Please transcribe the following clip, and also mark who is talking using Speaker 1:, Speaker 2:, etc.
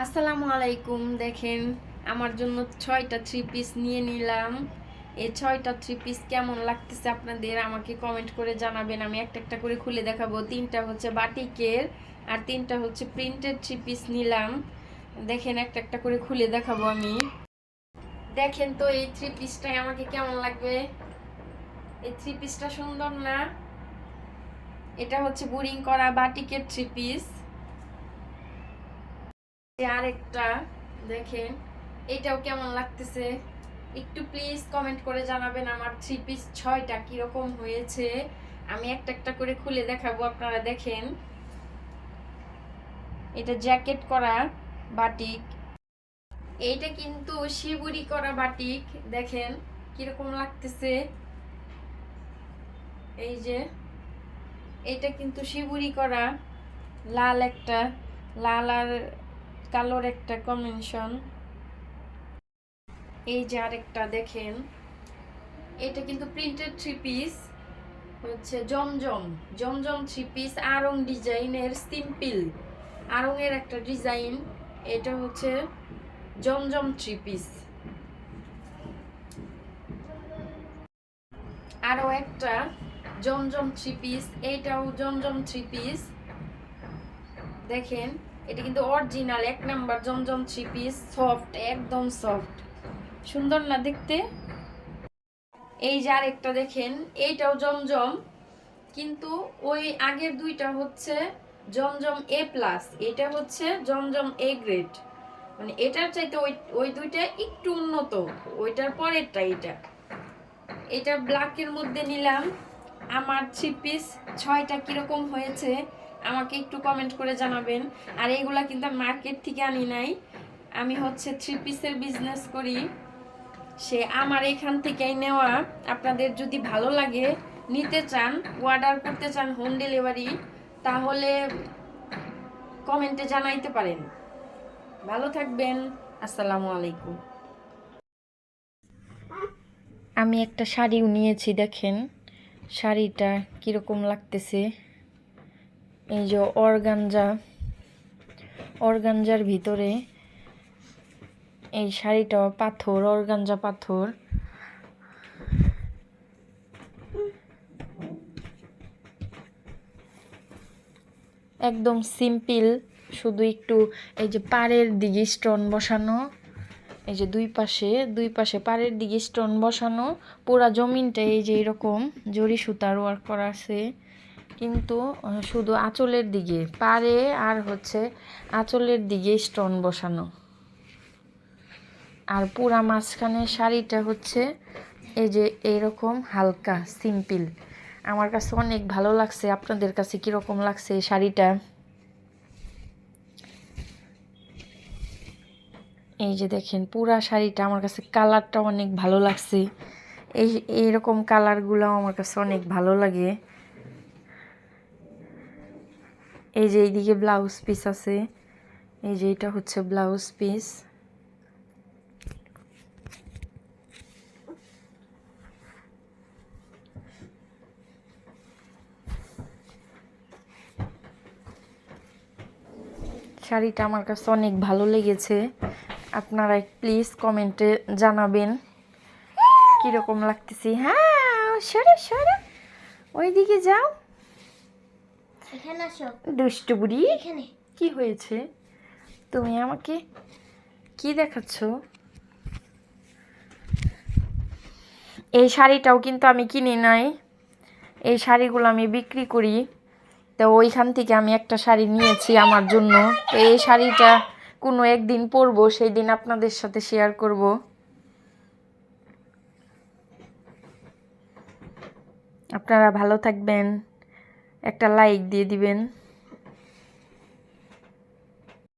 Speaker 1: আসসালামু আলাইকুম, দেখেন আমার জন্য ছয়টা থ্রি পিস নিয়ে নিলাম। এই ছয়টা থ্রি পিস কেমন লাগতেছে আপনাদের আমাকে কমেন্ট করে জানাবেন। আমি একটা একটা করে খুলে দেখাবো। তিনটা হচ্ছে বাটিকের আর তিনটা হচ্ছে প্রিন্টেড থ্রি পিস নিলাম। দেখেন একটা একটা করে খুলে দেখাবো আমি। দেখেন তো এই থ্রি পিসটাই আমাকে কেমন লাগবে? এই থ্রি পিসটা সুন্দর না? এটা হচ্ছে বোরিং করা বাটিকের থ্রি পিস আরেকটা, দেখেন। এটাও কেমন লাগতেছে? একটু প্লিজ কমেন্ট করে জানাবেন আমার থ্রি পিস ছয়টা কীরকম হয়েছে। আমি একটা একটা করে খুলে দেখাবো, আপনারা দেখেন। এটা জ্যাকেট করা বাটিক। এইটা কিন্তু শিবুরি করা বাটিক, দেখেন কীরকম লাগতেছে। এই যে, এটা কিন্তু শিবুরি করা, লাল একটা, লাল আর কালোর একটা কম্বিনেশন এই যে আরেকটা দেখেন, এটা কিন্তু প্রিন্টেড থ্রি পিস হচ্ছে জমজম জমজম থ্রি পিস আরং ডিজাইনের সিম্পল আরঙের একটা ডিজাইন এটা হচ্ছে জমজম থ্রি পিস আরও একটা জমজম থ্রি পিস এইটাও জমজম থ্রি পিস দেখেন এটা কিন্তু অরিজিনাল এক number Zamzam three piece soft একদম সফট সুন্দর না দেখতে? এই যে আরেকটা দেখেন, এইটাও জমজম, কিন্তু ওই আগের দুইটা হচ্ছে জমজম এ প্লাস এটা হচ্ছে জমজম এ গ্রেড মানে এটার চাইতে ওই ওই দুইটা একটু উন্নত, ওইটার পরেরটা এটা এটা ব্ল্যাকের মধ্যে নিলাম। আমার থ্রি পিস ছয়টা কীরকম হয়েছে? আমাকে একটু কমেন্ট করে জানাবেন। আর এগুলা কিন্তু মার্কেট থেকে আনি নাই। আমি হচ্ছে থ্রি পিসের বিজনেস করি। সে আমার এখান থেকেই নেওয়া। আপনাদের যদি ভালো লাগে, নিতে চান অর্ডার করতে চান হোম ডেলিভারি তাহলে কমেন্টে জানাইতে পারেন। ভালো থাকবেন। আসসালামু আলাইকুম। আমি একটা শাড়িও নিয়েছি, দেখেন। শাড়িটা কীরকম লাগতেছে। এই যে অর্গানজা, অর্গানজার ভিতরে এই শাড়িটা, পাথর, অর্গানজা পাথর। একদম সিম্পল, শুধু একটু এই যে পাড়ের দিকে স্টোন বসানো, এই যে দুই পাশে দুই পাশে পাড়ের দিকে স্টোন বসানো, পুরা জমিনটা এই যে এরকম জরি সুতার ওয়ার্ক করা আছে। কিন্তু শুধু আঁচলের দিকে পারে আর হচ্ছে আঁচলের দিকে স্টোন বসানো। আর পুরা মাঝখানে শাড়িটা হচ্ছে এই যে এরকম হালকা, সিম্পল। আমার কাছে অনেক ভালো লাগছে। আপনাদের কাছে কীরকম লাগছে এই শাড়িটা? এই যে দেখেন, পুরা শাড়িটা আমার কাছে কালারটা অনেক ভালো লাগছে। এই, এইরকম কালারগুলো আমার কাছে অনেক ভালো লাগে। এই যে এইদিকে ব্লাউজ পিস আছে। এই যে এটা হচ্ছে ব্লাউজ পিস শাড়িটা আমার কাছে অনেক ভালো লেগেছে। আপনারা প্লিজ কমেন্টে জানাবেন কীরকম লাগতেছি। হ্যাঁ সরে সরে। ওইদিকে যাও।
Speaker 2: এখানে আসো।
Speaker 1: দুষ্টু বুড়ি
Speaker 2: এখানে।
Speaker 1: কি হয়েছে? তুমি আমাকে কি দেখাচ্ছ? এই শাড়িটাও কিন্তু আমি কিনি নাই। এই শাড়িগুলো আমি বিক্রি করি। তো ওইখান থেকে আমি একটা শাড়ি নিয়েছি আমার জন্য। তো এই শাড়িটা কোনো একদিন পরবো সেই দিন আপনাদের সাথে শেয়ার করব। আপনারা ভালো থাকবেন। একটা লাইক দিয়ে দিবেন।